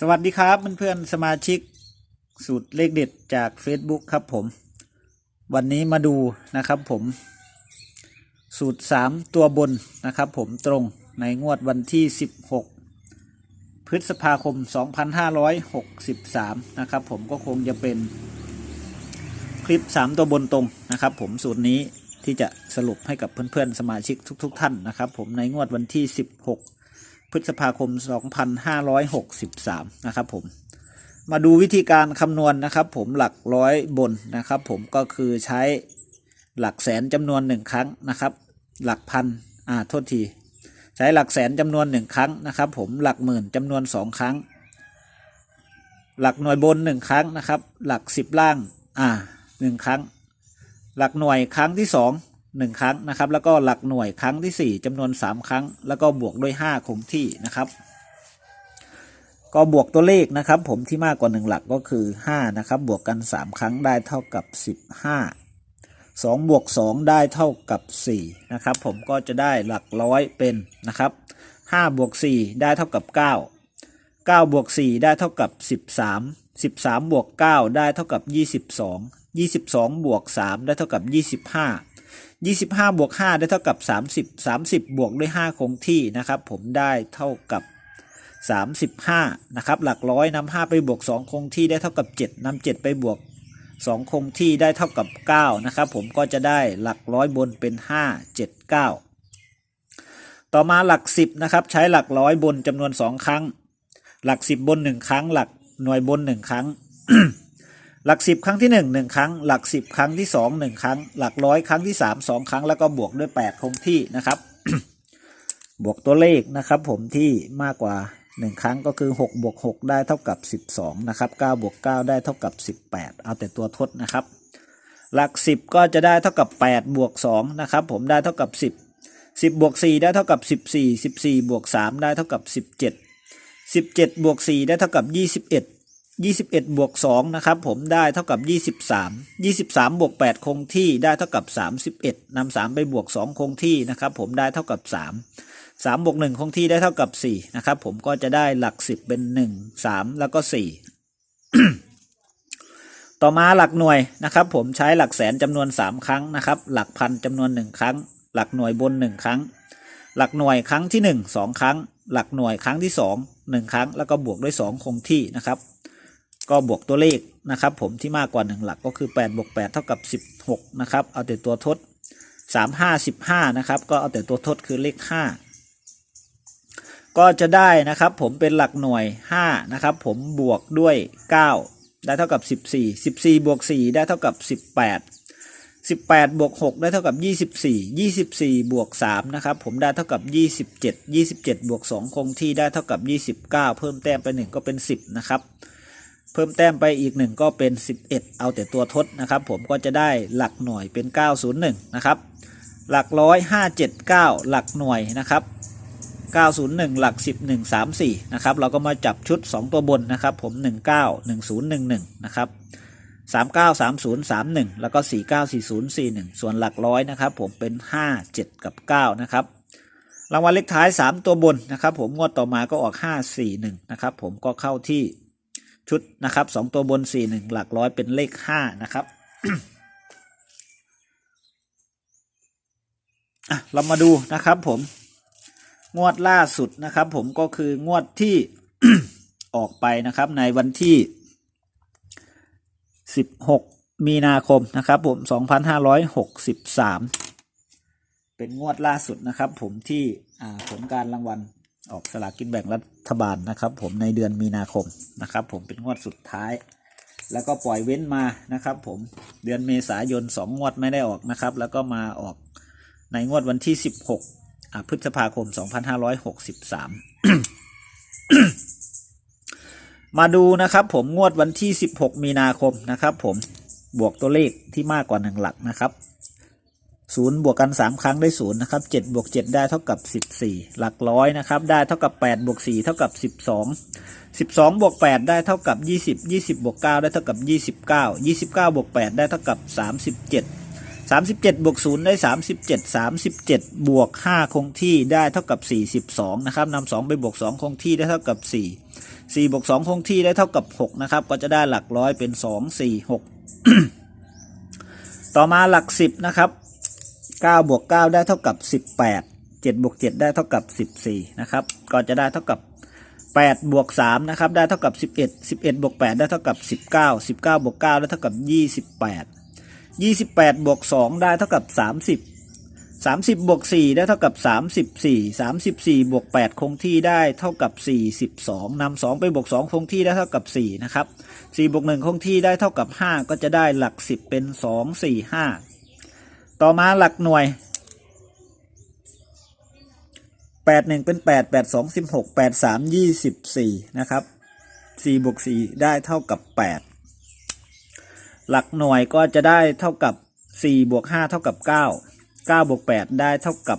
สวัสดีครับเพื่อนๆสมาชิกสูตรเลขเด็ดจาก Facebook ครับผม วันนี้มาดูนะครับผม สูตร 3 ตัวบนนะครับผมตรงในงวดวันที่ 16 พฤษภาคม 2563 นะครับผมก็คงจะเป็นคลิป 3 ตัวบนตรงนะครับผมสูตรนี้ที่จะสรุปให้กับเพื่อนๆสมาชิกทุก ๆ ท่านนะครับผมในงวดวันที่ 16 พฤษภาคม 2563 นะครับผม มาดูวิธีการคำนวณนะครับ ผมหลักร้อยบนนะครับ ผมก็คือใช้หลักแสนจำนวนหนึ่งครั้งนะครับ หลักพันอ่าโทษที ใช้หลักแสนจำนวนหนึ่งครั้งนะครับ ผมหลักหมื่นจำนวนสองครั้ง หลักหน่วยบนหนึ่งครั้งนะครับ หลักสิบล่างอ่าหนึ่งครั้ง หลักหน่วยครั้งที่สอง หนึ่งครั้งนะครับ แล้วก็หลักหน่วยครั้งที่สี่จำนวนสามครั้ง แล้วก็บวกด้วยห้าคงที่นะครับ ก็บวกตัวเลขนะครับ ผมที่มากกว่าหนึ่งหลักก็คือห้านะครับ บวกกันสามครั้งได้เท่ากับสิบห้าสองบวกสองได้เท่ากับสี่นะครับ ผมก็จะได้หลักร้อยเป็นนะครับห้าบวกสี่ได้เท่ากับเก้าเก้าบวกสี่ได้เท่ากับสิบสามสิบสามบวกเก้าได้เท่ากับยี่สิบสองยี่สิบสองบวกสามได้เท่ากับยี่ สิบห้ายี่สิบห้าบวกห้าได้เท่ากับสามสิบสามสิบบวกด้วยห้าคงที่นะครับ ผมได้เท่ากับสามสิบห้านะครับ หลักร้อยนำห้าไปบวกสองคงที่ได้เท่ากับเจ็ดนำเจ็ดไปบวกสองคงที่ได้เท่ากับเก้านะครับ ผมก็จะได้หลักร้อยบนเป็นห้าเจ็ดเก้าต่อมาหลักสิบนะครับ ใช้หลักร้อยบนจำนวนสองครั้ง หลักสิบบนหนึ่งครั้ง หลักหน่วยบนหนึ่งครั้ง หลักสิบครั้งที่หนึ่งหนึ่งครั้ง หลักสิบครั้งที่สองหนึ่งครั้ง หลักร้อยครั้งที่สามสองครั้งแล้วก็บวกด้วยแปดคงที่นะครับ บวกตัวเลขนะครับ ผมที่มากกว่าหนึ่งครั้งก็คือหกบวกหกได้เท่ากับสิบสองนะครับเก้าบวกเก้าได้เท่ากับสิบแปดเอาแต่ตัวทดนะครับ หลักสิบก็จะได้เท่ากับแปดบวกสองนะครับ ผมได้เท่ากับสิบสิบบวกสี่ได้เท่ากับสิบสี่สิบสี่บวกสามได้เท่ากับสิบเจ็ดสิบเจ็ดบวกสี่ได้เท่ากับยี่สิบเอ็ด ยี่สิบเอ็ดบวกสองนะครับ ผมได้เท่ากับยี่สิบสามยี่สิบสามบวกแปดคงที่ได้เท่ากับสามสิบเอ็ดนำสามไปบวกสองคงที่นะครับ ผมได้เท่ากับสามสามบวกหนึ่งคงที่ได้เท่ากับสี่นะครับ ผมก็จะได้หลักสิบเป็นหนึ่งสามแล้วก็สี่ต่อมาหลักหน่วยนะครับ ผมใช้หลักแสนจำนวนสามครั้งนะครับ หลักพันจำนวนหนึ่งครั้ง หลักหน่วยบนหนึ่งครั้ง หลักหน่วยครั้งที่หนึ่งสองครั้ง หลักหน่วยครั้งที่สองหนึ่งครั้ง แล้วก็บวกด้วยสองคงที่นะครับ ก็บวกตัวเลขนะครับผมที่มากกว่า 1 หลักก็คือ8บวก8เท่ากับ 16 นะครับ เอาแต่ตัวทด 3 5 15 นะครับ ก็เอาแต่ตัวทดคือเลข 5 ก็จะได้นะครับผมเป็นหลักหน่วย 5 นะครับ ผมบวกด้วย 9 ได้เท่ากับ 14 14 บวก 4 ได้เท่ากับ 18 18 บวก 6 ได้เท่ากับ 24 24 บวก 3 นะครับ ผมได้เท่ากับ 27 27 บวก 2 คงที่ได้เท่ากับ 29 เพิ่มแต้มไป 1 ก็เป็น 10 นะครับ เพิ่มแต้มไปอีกหนึ่งก็เป็น 11 เอาแต่ตัวทดนะครับ ผมก็จะได้หลักหน่วยเป็น 901 นะครับ หลักร้อย579 หลักหน่วยนะครับ 901 หลัก 1134 นะครับ เราก็มาจับชุด 2 ตัวบนนะครับ ผม 19 1011 นะครับ 393031 แล้วก็ 494041 ส่วนหลักร้อยนะครับ ผมเป็น 5 7 กับ 9 นะครับรางวัลเลขท้าย 3 ตัวบนนะครับ ผมงวดต่อมาก็ออก 541 นะครับ ผมก็เข้าที่ ชุดนะครับสองตัวบนสี่หนึ่งหลักร้อยเป็นเลขห้านะครับเรามาดูนะครับผมงวดล่าสุดนะครับผมก็คืองวดที่ออกไปนะครับในวันที่สิบหกมีนาคมนะครับผมสองพันห้าร้อยหกสิบสามเป็นงวดล่าสุดนะครับผมที่ผลการรางวัล ออกสลากกินแบ่งรัฐบาลนะครับ ผมในเดือนมีนาคมนะครับ ผมเป็นงวดสุดท้าย แล้วก็ปล่อยเว้นมานะครับ ผมเดือนเมษายนสองงวดไม่ได้ออกนะครับ แล้วก็มาออกในงวดวันที่ 16พฤษภาคม 2563 มาดูนะครับ ผมงวดวันที่ 16 มีนาคมนะครับ ผมบวกตัวเลขที่มากกว่าหนึ่งหลักนะครับ ศูนย์บวกกันสามครั้งได้ศูนย์นะครับเจ็ดบวกเจ็ดได้เท่ากับสิบสี่หลักร้อยนะครับได้เท่ากับแปดบวกสี่เท่ากับสิบสองสิบสองบวกแปดได้เท่ากับยี่สิบยี่สิบบวกเก้าได้เท่ากับยี่สิบเก้ายี่สิบเก้าบวกแปดได้เท่ากับสามสิบเจ็ดสามสิบเจ็ดบวกศูนย์ได้สามสิบเจ็ดสามสิบเจ็ดบวกห้าคงที่ได้เท่ากับสี่สิบสองนะครับนำสองไปบวกสองคงที่ได้เท่ากับสี่4บวก2คงที่ได้เท่ากับ6นะครับก็จะได้หลักร้อยเป็น2 4 6ต่อมาหลัก10นะครับ 9บวก9ได้เท่ากับ 18 7บวก7ได้เท่ากับ 14นะครับก็จะได้เท่ากับ8บวก3นะครับได้เท่ากับ 11 11บวก8ได้เท่ากับ 19 19บวก9ได้เท่ากับ 28 28บวก2ได้เท่ากับ 30 30บวก4ได้เท่ากับ 34 34บวก8คงที่ได้เท่ากับ 42นำ2ไปบวก2คงที่ได้เท่ากับ4นะครับ4บวก1คงที่ได้เท่ากับ 5 ก็จะได้หลัก 10 เป็น 2 4 5 ต่อมาหลักหน่วย8 1เป็น8 8 2 16 8 3 24นะครับ4บวก4ได้เท่ากับ8หลักหน่วยก็จะได้เท่ากับ4บวก5เท่ากับ9 9บวก8ได้เท่ากับ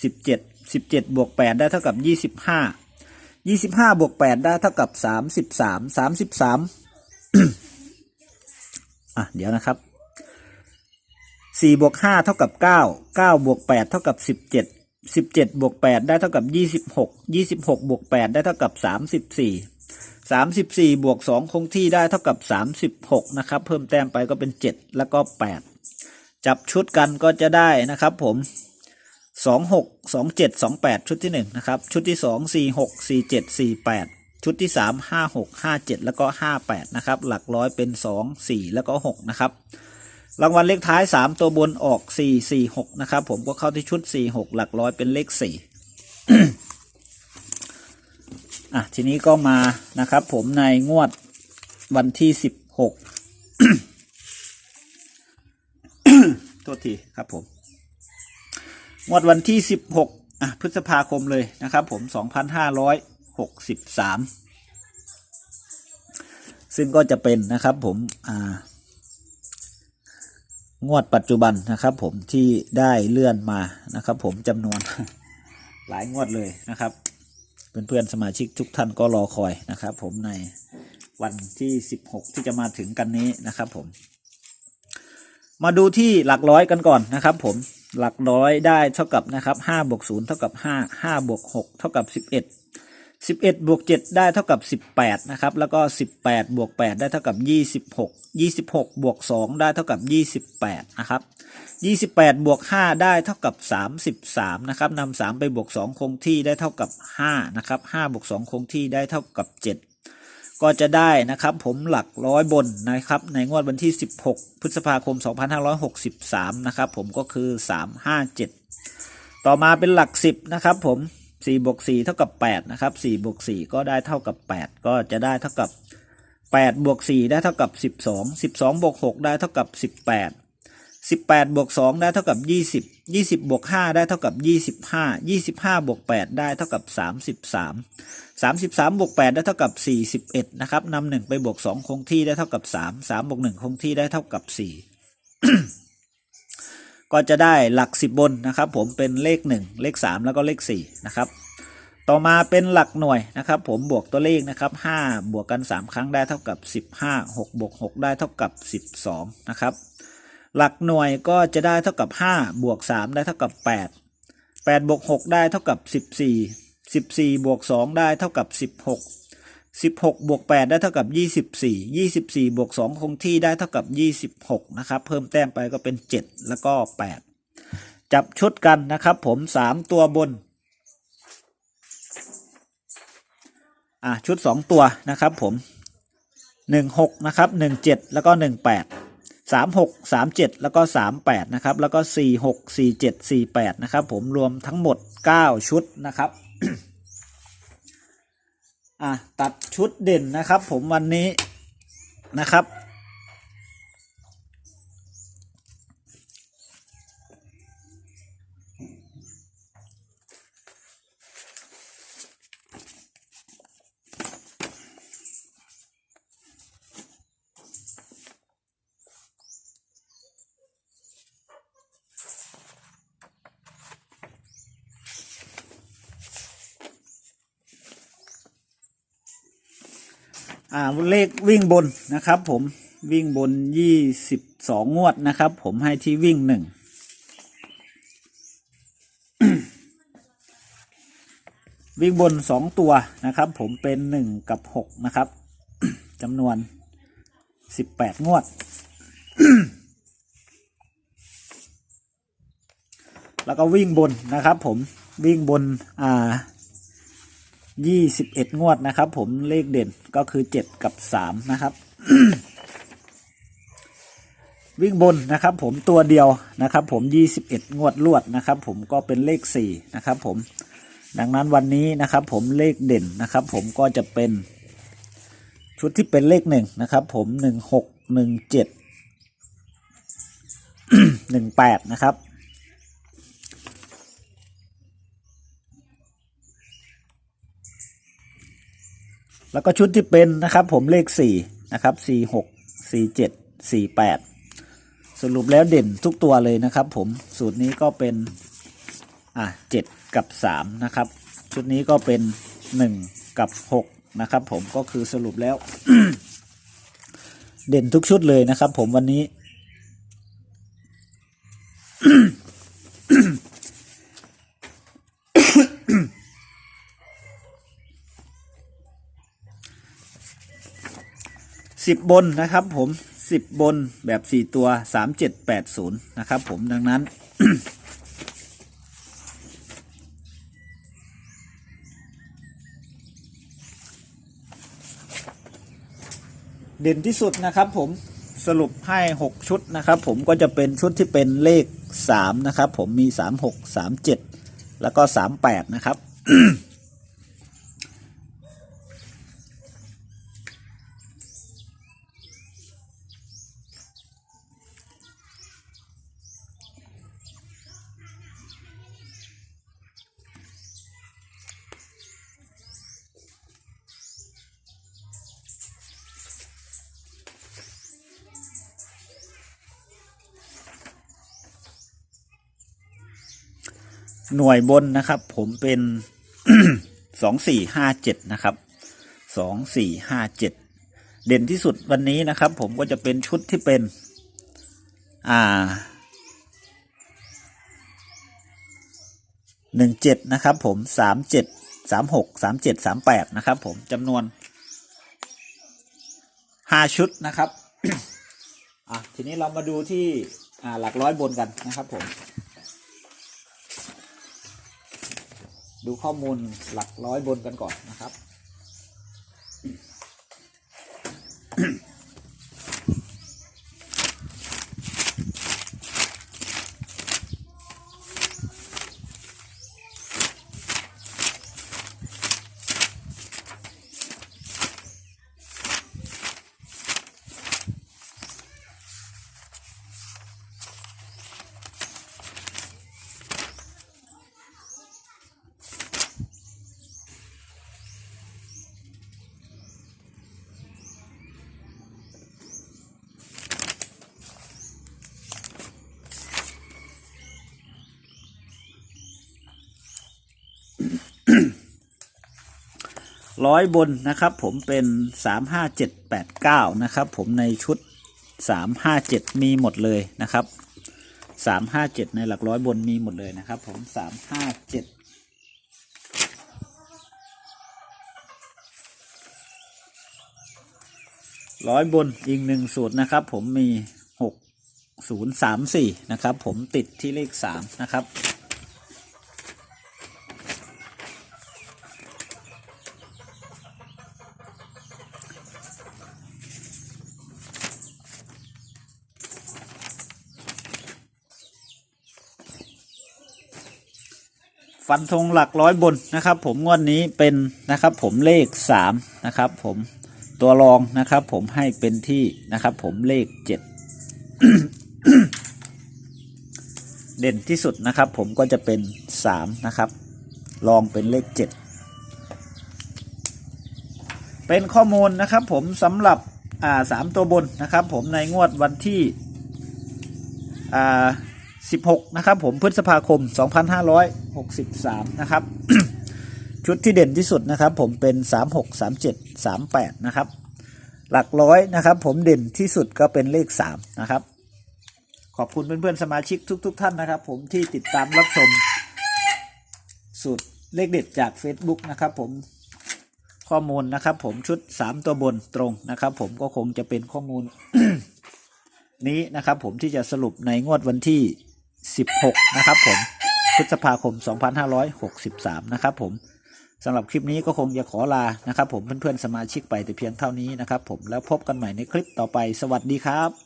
17 17บวก8ได้เท่ากับ25 25บวก8ได้เท่ากับ33 33อะเดี๋ยวนะครับ 4บวก5เท่ากับ9 9บวก8เท่ากับ17 17บวก8ได้เท่ากับ26 26บวก8ได้เท่ากับ34 34บวก2คงที่ได้เท่ากับ36นะครับ เพิ่มแต้มไปก็เป็น7แล้วก็8จับชุดกันก็จะได้นะครับ ผม26 27 28ชุดที่1นะครับ ชุดที่2 46 47 48ชุดที่3 56 57แล้วก็58นะครับ หลักร้อยเป็น2 4แล้วก็6นะครับ รางวัลเลขท้าย 3 ตัวบนออก 4 4 6 นะครับ ผมก็เข้าที่ชุด 4 6 หลักร้อยเป็นเลข 4 อะ ทีนี้ก็มานะครับ ผมในงวดวันที่ 16 โทษทีครับผม งวดวันที่ 16 อะ พฤษภาคมเลยนะครับ ผม 2563 ซึ่งก็จะเป็นนะครับผม อ่า งวดปัจจุบันนะครับ ผมที่ได้เลื่อนมานะครับ ผมจำนวนหลายงวดเลยนะครับเพื่อนๆสมาชิกทุกท่านก็รอคอยนะครับ ผมในวันที่ 16 ที่จะมาถึงกันนี้นะครับ ผม มาดูที่หลักร้อยกันก่อนนะครับ ผมหลักร้อยได้เท่ากับนะครับ5บวก0เท่ากับ5 5บวก6เท่ากับ11 11บวก7ได้เท่ากับ 18นะครับแล้วก็ 18บวก8ได้เท่ากับ 26 26บวก2ได้เท่ากับ 28นะครับ28บวก5ได้เท่ากับ 33นะครับนำ3ไปบวก2คงที่ได้เท่ากับ5นะครับ5บวก2คงที่ได้เท่ากับ 7 ก็จะได้นะครับผมหลักร้อยบนนะครับในงวดวันที่ 16 พฤษภาคม 2563นะครับผมก็คือ 357 ต่อมาเป็นหลัก 10นะครับผม 4บวก4เท่ากับ8นะครับ4บวก4ก็ได้เท่ากับ 8 ก็จะได้เท่ากับ8บวก4ได้เท่ากับ 12 12บวก6ได้เท่ากับ 18 18บวก2ได้เท่ากับ 20 20บวก5ได้เท่ากับ 25 25บวก8ได้เท่ากับ 33 33บวก8ได้เท่ากับ 41นะครับนำ1ไปบวก2คงที่ได้เท่ากับ 3 3บวก1คงที่ได้เท่ากับ 4 ก็จะได้หลัก 10 บนนะครับผมเป็นเลข 1 เลข 3 แล้วก็เลข4นะครับต่อมาเป็นหลักหน่วยนะครับ ผมบวกตัวเลขนะครับ5บวกกัน 3 ครั้งได้เท่ากับ 15 6บวก6ได้เท่ากับ 12นะครับหลักหน่วยก็จะได้เท่ากับ 5 บวก 3 ได้เท่ากับ 8 8บวก6ได้เท่ากับ 14 14บวก2ได้เท่ากับ 16 16 บวก 8 ได้เท่ากับ 24 24 บวก 2 คงที่ได้เท่ากับ 26 นะครับ เพิ่มแต้มไปก็เป็น 7 แล้วก็ 8 จับชุดกันนะครับผม 3 ตัวบน อะ ชุด 2 ตัวนะครับผม 16 นะครับ 17 แล้วก็ 18 36 37 แล้วก็ 38 นะครับ แล้วก็ 46 47 48 นะครับผม รวมทั้งหมด 9 ชุดนะครับ อะตัดชุดเด่นนะครับ ผมวันนี้นะครับ อ่าเลขวิ่งบนนะครับ ผมวิ่งบนยี่สิบสองงวดนะครับ ผมให้ที่วิ่งหนึ่งวิ่งบนสองตัวนะครับ ผมเป็นหนึ่งกับหกนะครับจำนวนสิบแปดงวดแล้วก็วิ่งบนนะครับ ผมวิ่งบนอ่า ยี่สิบเอ็ดงวดนะครับผมเลขเด่นก็คือเจ็ดกับสามนะครับ วิ่งบนนะครับผมตัวเดียวนะครับผมยี่สิบเอ็ดงวดลวดนะครับผมก็เป็นเลขสี่นะครับผมดังนั้นวันนี้นะครับผมเลขเด่นนะครับผมก็จะเป็นชุดที่เป็นเลขหนึ่งนะครับผมหนึ่งหกหนึ่งเจ็ดหนึ่งแปดนะครับ แล้วก็ชุดที่เป็นนะครับ ผมเลขสี่นะครับสี่หกสี่เจ็ดสี่แปดสรุปแล้วเด่นทุกตัวเลยนะครับ ผมสูตรนี้ก็เป็นอะเจ็ดกับสามนะครับ ชุดนี้ก็เป็นหนึ่งกับหกนะครับ ผมก็คือสรุปแล้ว เด่นทุกชุดเลยนะครับ ผมวันนี้ สิบบนนะครับผมสิบบนแบบสี่ตัวสามเจ็ดแปดศูนย์นะครับผมดังนั้นเด่นที่สุดนะครับผมสรุปให้หกชุดนะครับผมก็จะเป็นชุดที่เป็นเลขสามนะครับผมมีสามหกสามเจ็ดแล้วก็สามแปดนะครับ หน่วยบนนะครับ ผมเป็นสองสี่ห้าเจ็ดนะครับสองสี่ห้าเจ็ดเด่นที่สุดวันนี้นะครับ ผมก็จะเป็นชุดที่เป็น อ่าหนึ่งเจ็ดนะครับ ผมสามเจ็ดสามหกสามเจ็ดสามแปดนะครับผมจำนวนห้าชุดนะครับ อะทีนี้เรามาดูที่ อ่าหลักร้อยบนกันนะครับผม ดูข้อมูลหลักร้อยบนกันก่อนนะครับ ร้อยบนนะครับผมเป็นสามห้าเจ็ดแปดเก้านะครับผมในชุดสามห้าเจ็ดมีหมดเลยนะครับสามห้าเจ็ดในหลักร้อยบนมีหมดเลยนะครับผมสามห้าเจ็ดร้อยบนอีกหนึ่งสูตรนะครับ ผมมีหกศูนย์สามสี่นะครับ ผมติดที่เลขสามนะครับ ฟันธงหลักร้อยบนนะครับ ผมงวดนี้เป็นนะครับ ผมเลขสามนะครับ ผมตัวรองนะครับ ผมให้เป็นที่นะครับ ผมเลขเจ็ดเด่นที่สุดนะครับ ผมก็จะเป็นสามนะครับรองเป็นเลขเจ็ดเป็นข้อมูลนะครับ ผมสำหรับอ่าสามตัวบนนะครับ ผมในงวดวันที่อ่า16 นะครับ ผมพฤษภาคม 63 นะครับ ชุดที่เด่นที่สุดนะครับ ผมเป็น 36 37 38 นะครับ หลักร้อยนะครับ ผมเด่นที่สุดก็เป็นเลข 3 นะครับ ขอบคุณเพื่อนๆสมาชิกทุกๆท่านนะครับ ผมที่ติดตามรับชมสูตรเลขเด็ดจาก Facebook นะครับ ผมข้อมูลนะครับ ผมชุด 3 ตัวบนตรงนะครับ ผมก็คงจะเป็นข้อมูลนี้นะครับ ผมที่จะสรุปในงวดวันที่ 16 นะครับผม พฤษภาคม 2563 นะครับผมสำหรับคลิปนี้ก็คงจะขอลานะครับผมเพื่อนๆสมาชิกไปแต่เพียงเท่านี้นะครับผมแล้วพบกันใหม่ในคลิปต่อไปสวัสดีครับ